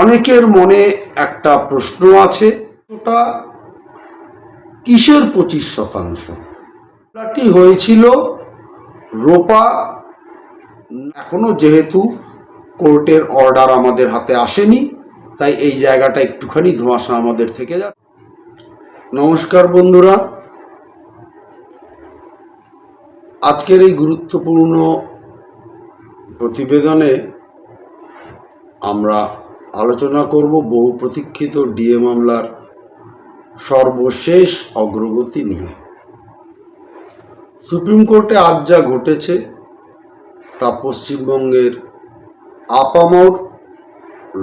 অনেকের মনে একটা প্রশ্ন আছে, ওটা কিসের পঁচিশ শতাংশ? ওটাটি হয়েছিল রোপা, এখনও যেহেতু কোর্টের অর্ডার আমাদের হাতে আসেনি, তাই এই জায়গাটা একটুখানি ধোঁয়াশা আমাদের থেকে যায় নমস্কার বন্ধুরা। আজকের এই গুরুত্বপূর্ণ প্রতিবেদনে আমরা আলোচনা করব বহু প্রতীক্ষিত ডিএ মামলার সর্বশেষ অগ্রগতি নিয়ে। সুপ্রিম কোর্টে আজ যা ঘটেছে, তা পশ্চিমবঙ্গের আপামর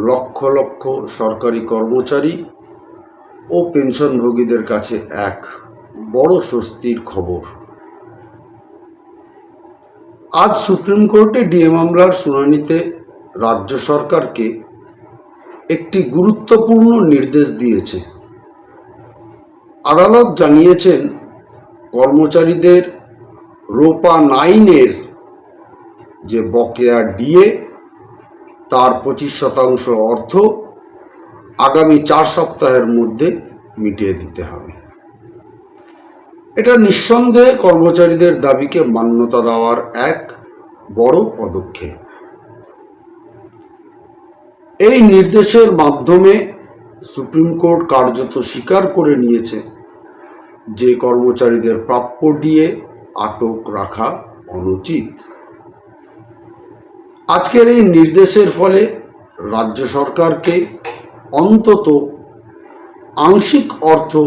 লক্ষ লক্ষ সরকারি কর্মচারী ও পেনশনভোগীদের কাছে এক বড় স্বস্তির খবর। আজ সুপ্রিম কোর্টে ডিএ মামলার শুনানিতে রাজ্য সরকারকে একটি গুরুত্বপূর্ণ নির্দেশ দিয়েছে। আদালত জানিয়েছেন, কর্মচারীদের রোপা নাইনের যে বকেয়া ডিএ, তার পঁচিশ শতাংশ অর্থ আগামী চার সপ্তাহের মধ্যে মিটিয়ে দিতে হবে। এটা নিঃসন্দেহে কর্মচারীদের দাবিকে মান্যতা দেওয়ার এক বড় পদক্ষেপ। এই নির্দেশের মাধ্যমে সুপ্রিম কোর্ট কার্যত স্বীকার করে নিয়েছে যে কর্মচারীদের প্রাপ্য দিয়ে আটক রাখা অনুচিত। আজকের এই নির্দেশের ফলে রাজ্য সরকারকে অন্তত আংশিক অর্থ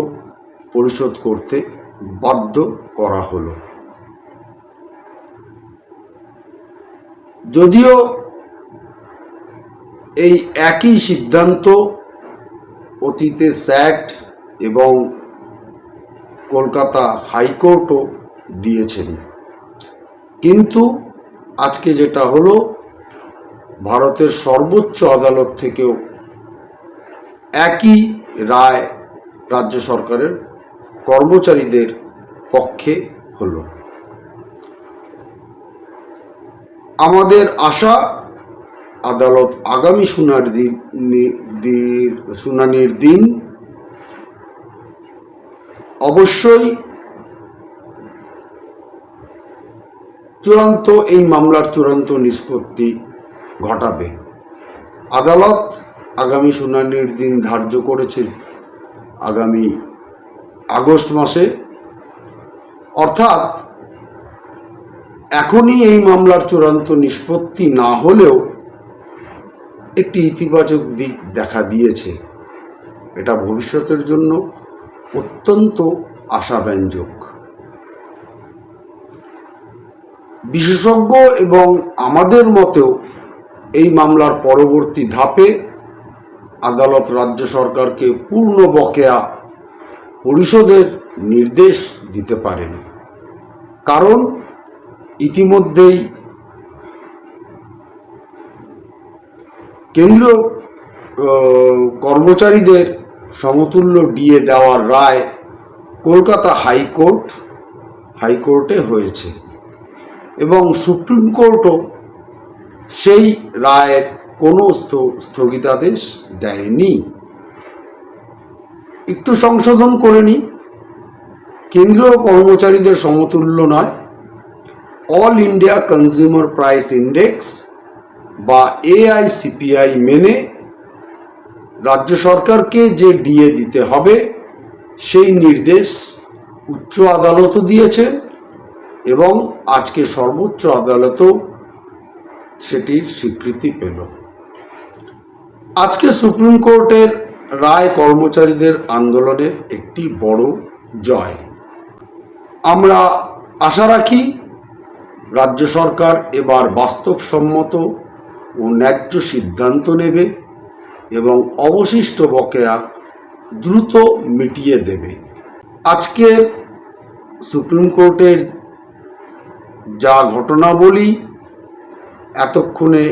পরিশোধ করতে বাধ্য করা হলো। যদিও এই একই সিদ্ধান্ত অতীতে স্যাট এবং কলকাতা হাইকোর্টও দিয়েছেন। কিন্তু আজকে যেটা হলো, ভারতের সর্বোচ্চ আদালত থেকেও একই রায় রাজ্য সরকারের কর্মচারীদের পক্ষে হলো। আমাদের আশা আদালত আগামী শুনানির দিন শুনানির দিন অবশ্যই চূড়ান্ত এই মামলার চূড়ান্ত নিষ্পত্তি ঘটাবে। আদালত আগামী শুনানির দিন ধার্য করেছে আগামী আগস্ট মাসে। অর্থাৎ এখনই এই মামলার চূড়ান্ত নিষ্পত্তি না হলেও একটি ইতিবাচক দিক দেখা দিয়েছে। এটা ভবিষ্যতের জন্য অত্যন্ত আশাব্যঞ্জক। বিশেষজ্ঞ এবং আমাদের মতেও এই মামলার পরবর্তী ধাপে আদালত রাজ্য সরকারকে পূর্ণ বকেয়া পরিশোধের নির্দেশ দিতে পারেন। কারণ ইতিমধ্যেই কেন্দ্রীয় কর্মচারীদের সমতুল্য ডিএ দেওয়ার রায় কলকাতা হাইকোর্ট, হাইকোর্টে হয়েছে। এবং সুপ্রিম কোর্টও সেই রায়ের কোনো স্থ- স্থগিতাদেশ দেয়নি। একটু সংশোধন করে নিই। কেন্দ্রীয় কর্মচারীদের সমতুল্য নয়। All India consumer price index বা এআইসিপিআই মেনে রাজ্য সরকারকে যে ডিএ দিতে হবে, সেই নির্দেশ উচ্চ আদালতও দিয়েছেন এবং আজকে সর্বোচ্চ আদালতও সেটির স্বীকৃতি পেল। আজকে সুপ্রিম কোর্টের রায় কর্মচারীদের আন্দোলনের একটি বড় জয়। আমরা আশা রাখি রাজ্য সরকার এবার বাস্তবসম্মত ও ন্যায্য সিদ্ধান্ত নেবে এবং অবশিষ্ট বকেয়া দ্রুত মিটিয়ে দেবে। আজকের সুপ্রিম কোর্টের যা ঘটনাবলী, এতক্ষণে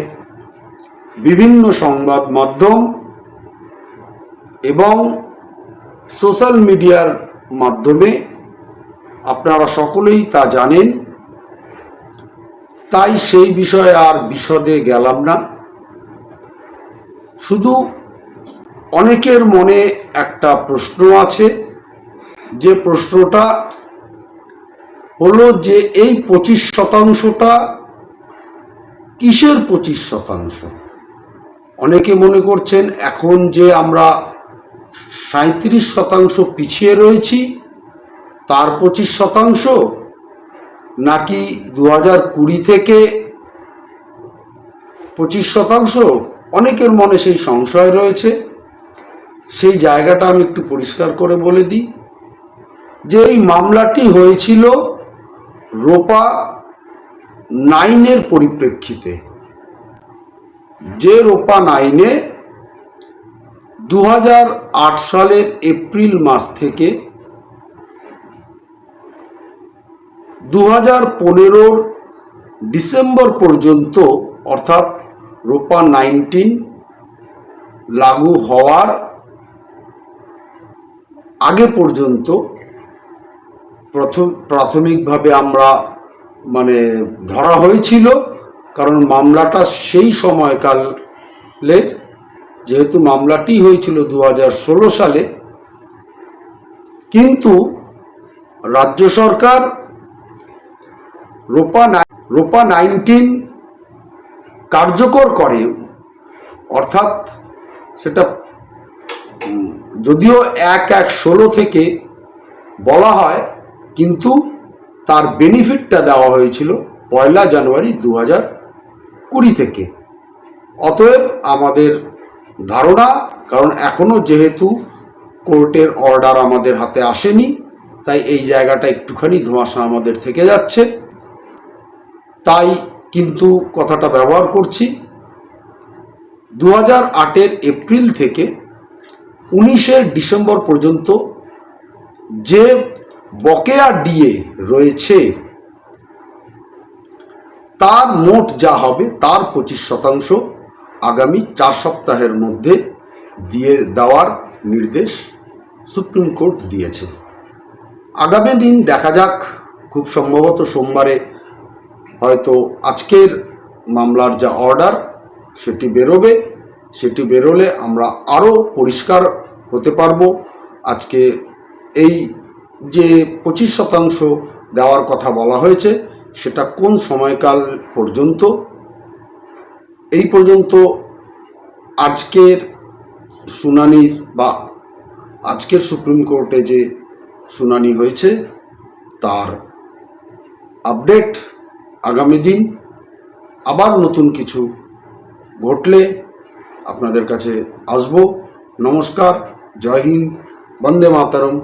বিভিন্ন সংবাদ মাধ্যম এবং সোশ্যাল মিডিয়ার মাধ্যমে আপনারা সকলেই তা জানেন। তাই সেই বিষয়ে আর বিশদে গেলাম না। শুধু অনেকের মনে একটা প্রশ্ন আছে, যে প্রশ্নটা হলো যে এই পঁচিশ শতাংশটা কিসের পঁচিশ শতাংশ? অনেকে মনে করছেন এখন যে আমরা সাঁত্রিশ শতাংশ পিছিয়ে রয়েছি, তার পঁচিশ শতাংশ নাকি দু হাজার কুড়ি থেকে পঁচিশ শতাংশ? অনেকের মনে সেই সংশয় রয়েছে। সেই জায়গাটা আমি একটু পরিষ্কার করে বলে দিই। যে এই মামলাটি হয়েছিল রোপা নাইনের পরিপ্রেক্ষিতে। যে রোপা নাইনে দু হাজার আট সালের এপ্রিল মাস থেকে দু হাজার পনেরোর ডিসেম্বর পর্যন্ত অর্থাৎ রোপা নাইনটিন লাগু হওয়ার আগে পর্যন্ত প্রথম প্রাথমিকভাবে আমরা মানে ধরা হয়েছিল, কারণ মামলাটা সেই সময়কালে যেহেতু মামলাটি হয়েছিল দু সালে, কিন্তু রাজ্য সরকার রোপা রোপা নাইনটিন কার্যকর করে। অর্থাৎ সেটা যদিও এক এক ষোলো থেকে বলা হয়, কিন্তু তার বেনিফিটটা দেওয়া হয়েছিল পয়লা জানুয়ারি দু হাজার কুড়ি থেকে। অতএব আমাদের ধারণা, কারণ এখনও যেহেতু কোর্টের অর্ডার আমাদের হাতে আসেনি, তাই এই জায়গাটা একটুখানি ধোঁয়াশা আমাদের থেকে যাচ্ছে। তাই কিন্তু কথাটা ব্যবহার করছি। দু হাজার আটের এপ্রিল থেকে উনিশে ডিসেম্বর পর্যন্ত যে বকেয়া ডিএ রয়েছে, তার মোট যা হবে তার পঁচিশ শতাংশ আগামী চার সপ্তাহের মধ্যে দিয়ে দেওয়ার নির্দেশ সুপ্রিম কোর্ট দিয়েছে। আগামী দিন দেখা যাক, খুব সম্ভবত সোমবারে হয়তো আজকের মামলার যা অর্ডার সেটি বেরোবে। সেটি বেরোলে আমরা আরও পরিষ্কার হতে পারব। আজকে এই যে পঁচিশ শতাংশ দেওয়ার কথা বলা হয়েছে, সেটা কোন সময়কাল পর্যন্ত? এই পর্যন্ত আজকের শুনানির বা আজকের সুপ্রিম কোর্টে যে শুনানি হয়েছে, তার আপডেট আগামী দিন আবার নতুন কিছু ঘটলে আপনাদের কাছে আসব। নমস্কার জয় হিন্দ বন্দে মাতরম।